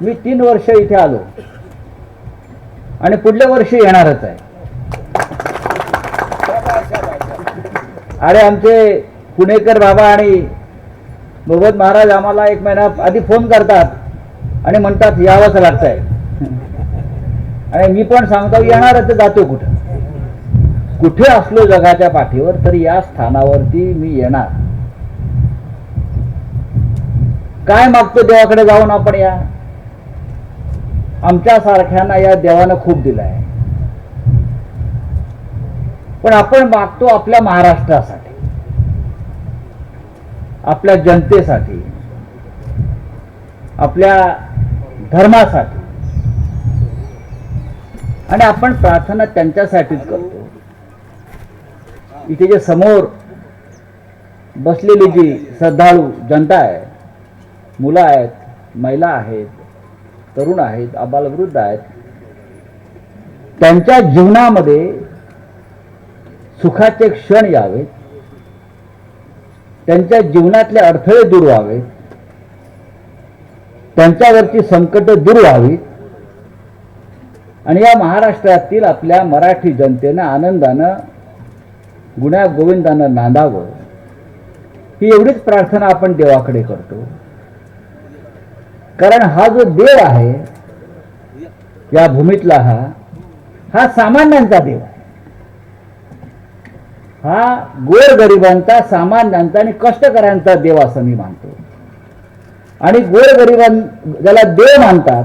मी तीन वर्ष इथे आलो. आणि पुढल्या वर्षी येणारच आहे. अरे आमचे पुणेकर बाबा आणि भगवत महाराज आम्हाला एक महिना आधी फोन करतात आणि म्हणतात यावंच लागतंय. आणि मी पण सांगतो येणारच जातो कुठं? कुठे असलो जगाच्या पाठीवर तर या स्थानावरती मी येणार. काय मागतो देवाकडे जाऊन आपण या? आमच्या सारख्यांना या देवानं खूप दिलाय. पण आपण मागतो आपल्या महाराष्ट्रासाठी. आपल्या जनतेसाठी. आपल्या धर्मासाठी. आणि आपण प्रार्थना त्यांच्यासाठीच करतो. इथे जे समोर बसलेली जी श्रद्धाळू जनता आहे मुलं आहेत महिला आहेत तरुण आहेत आबालवृद्ध आहेत त्यांच्या जीवनामध्ये सुखाचे क्षण यावेत त्यांच्या जीवनातले अडथळे दूर व्हावेत त्यांच्यावरची संकट दूर व्हावीत. आणि या महाराष्ट्रातील आपल्या मराठी जनतेनं आनंदानं गुण्या गोविंदानं नांदावं ही एवढीच प्रार्थना आपण देवाकडे करतो. कारण हा जो देव आहे या भूमीतला हा हा सामान्यांचा देव आहे. हा गोरगरिबांचा सामान्यांचा आणि कष्टकऱ्यांचा देव असं मी मानतो. आणि गोरगरिबां ज्याला देव मानतात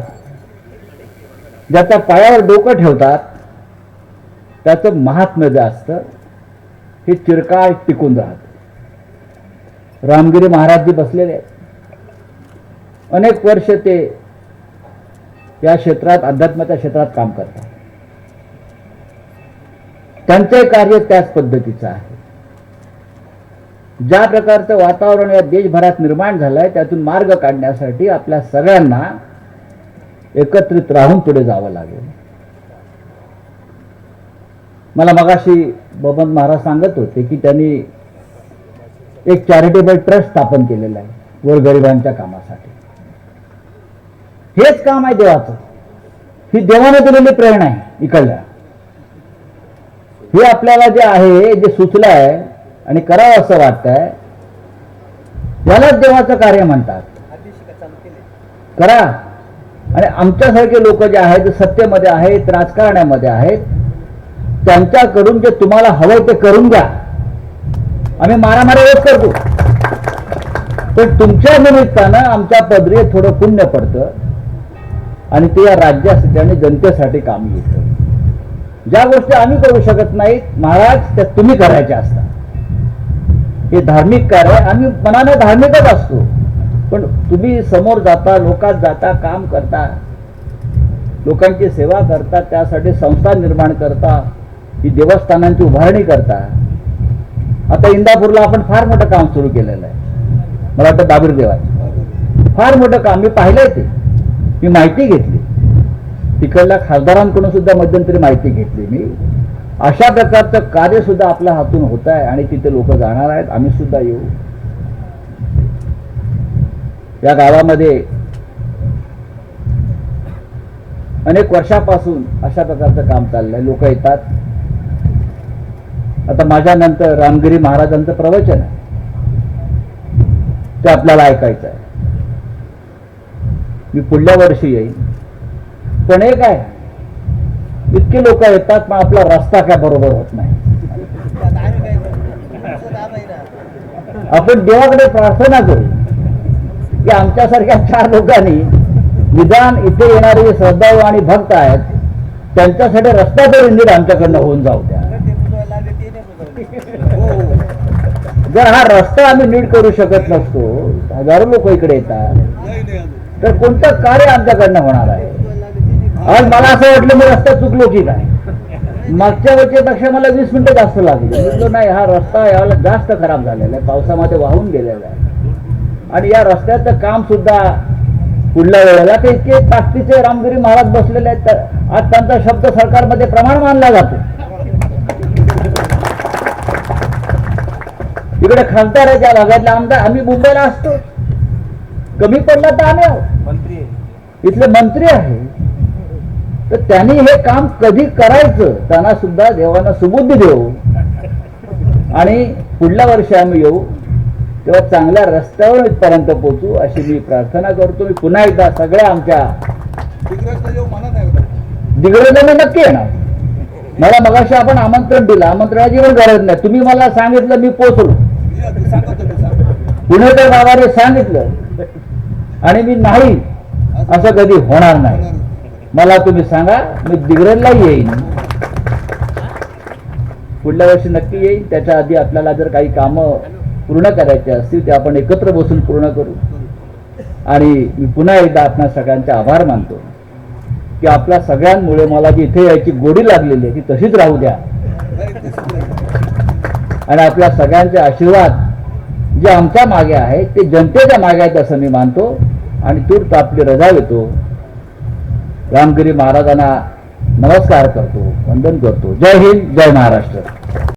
ज्याच्या पायावर डोकं ठेवतात त्याचं महात्म्य जे असतं हे चिरकाळ टिकून राहत. रामगिरी महाराज जी बसलेले आहेत. अनेक वर्ष ते या क्षेत्रात अध्यात्माच्या क्षेत्रात काम करतात. त्यांचे कार्य त्याच पद्धतीचं आहे. ज्या प्रकारचं वातावरण या देशभरात निर्माण झालंय त्यातून मार्ग काढण्यासाठी आपल्या सगळ्यांना एकत्रित राहून पुढे जावं लागेल. मला मगाशी बबन महाराज सांगत होते की त्यांनी एक चॅरिटेबल ट्रस्ट स्थापन केलेला आहे गोरगरिबांच्या कामासाठी. हेच काम आहे देवाचं. ही देवाने दिलेली प्रेरणा आहे इकडल्या. हे आपल्याला जे आहे जे सुचलं आहे आणि करावं असं वाटतंय यालाच देवाचं कार्य म्हणतात. करा. आणि आमच्यासारखे लोक जे आहेत सत्तेमध्ये आहेत राजकारणामध्ये आहेत त्यांच्याकडून जे तुम्हाला हवं ते करून द्या. आम्ही मारामारी रोज करतो. पण तुमच्या निमित्तानं आमच्या पदरी थोडं पुण्य पडतं. आणि ते या राज्यासाठी आणि जनतेसाठी काम येतं ज्या गोष्टी आम्ही करू शकत नाहीत महाराज त्या तुम्ही करायच्या असतात हे धार्मिक कार्य आम्ही मनाने धार्मिकच असतो. पण तुम्ही समोर जाता लोकात जाता काम करता लोकांची सेवा करता त्यासाठी संस्था निर्माण करता ही देवस्थानांची उभारणी करता. आता इंदापूरला आपण फार मोठं काम सुरू केलेलं आहे. मला वाटतं दाबीर देवाचं फार मोठं काम मी पाहिलंय ते. मी माहिती घेतली. तिकडल्या खासदारांकडून सुद्धा मध्यंतरी माहिती घेतली मी. अशा प्रकारचं कार्य सुद्धा आपल्या हातून होत आहे आणि तिथे लोक जाणार आहेत. आम्ही सुद्धा येऊ. या गावामध्ये अनेक वर्षापासून अशा प्रकारचं काम चाललंय. लोक येतात. आता माझ्यानंतर रामगिरी महाराजांचं प्रवचन आहे. ते आपल्याला ऐकायचं आहे. मी पुढल्या वर्षी येईन. पण एक आहे इतके लोक येतात पण आपला रस्ता काय बरोबर होत नाही. आपण देवाकडे प्रार्थना करू. की आमच्यासारख्या चार लोकांनी निदान इथे येणारे जे श्रद्धाळू आणि भक्त आहेत त्यांच्यासाठी रस्ता तरी निर आमच्याकडनं होऊन जाऊ द्या. जर हा रस्ता आम्ही नीट करू शकत नसतो हजारो लोक इकडे येतात. तर कोणतं कार्य आमच्याकडनं होणार आहे? आज मला असं वाटलं मी रस्ता चुकलो की काय? मागच्या वर्षीपेक्षा मला वीस मिनिटं जास्त लागली. म्हटलं नाही हा रस्ता यावेळेला जास्त खराब झालेला आहे. पावसामध्ये वाहून गेलेला आहे. आणि या रस्त्याचं काम सुद्धा पुढल्या वेळेला ते इतके ताकदीचे रामगिरी महाराज बसलेले आहेत तर आज त्यांचा शब्द सरकारमध्ये प्रमाण मानला जातो. इकडे खासदार आहे त्या भागातले आमदार आम्ही मुंबईला असतो. कमी पडला तर आम्ही आहोत. मंत्री. इथले मंत्री आहे. तर त्यांनी हे काम कधी करायचं त्यांना सुद्धा देवानं सुबुद्धी देऊ. आणि पुढल्या वर्षी आम्ही येऊ तेव्हा चांगल्या रस्त्यावर इथपर्यंत पोहोचू अशी मी प्रार्थना करतो. मी पुन्हा एकदा सगळ्या आमच्या. दिग्रजांना नक्की येणार. मला मगाशी आपण आमंत्रण दिलं आमंत्रणाची पण गरज नाही. तुम्ही मला सांगितलं मी पोचलो या, ते सांगा तुम्ही सांगा. पुणेकर बाबाने सांगितलं आणि मी नाही असं कधी होणार नाही. मला तुम्ही सांगा मी दिग्रजला येईन. पुढल्या वर्षी नक्की येईन त्याच्या आधी आपल्याला जर काही कामं पूर्ण करायची असतील ते आपण एकत्र बसून पूर्ण करू. आणि मी पुन्हा एकदा आपणा सगळ्यांचे आभार मानतो. की आपल्या सगळ्यांमुळे मला जी इथे यायची गोडी लागलेली आहे ती तशीच राहू द्या. आणि आपल्या सगळ्यांचे आशीर्वाद जे आमच्या मागे आहे ते जनतेच्या मागे आहेत असं मी मानतो. आणि तूर्त आपली रजा घेतो रामगिरी महाराजांना नमस्कार करतो वंदन करतो. जय हिंद जय महाराष्ट्र.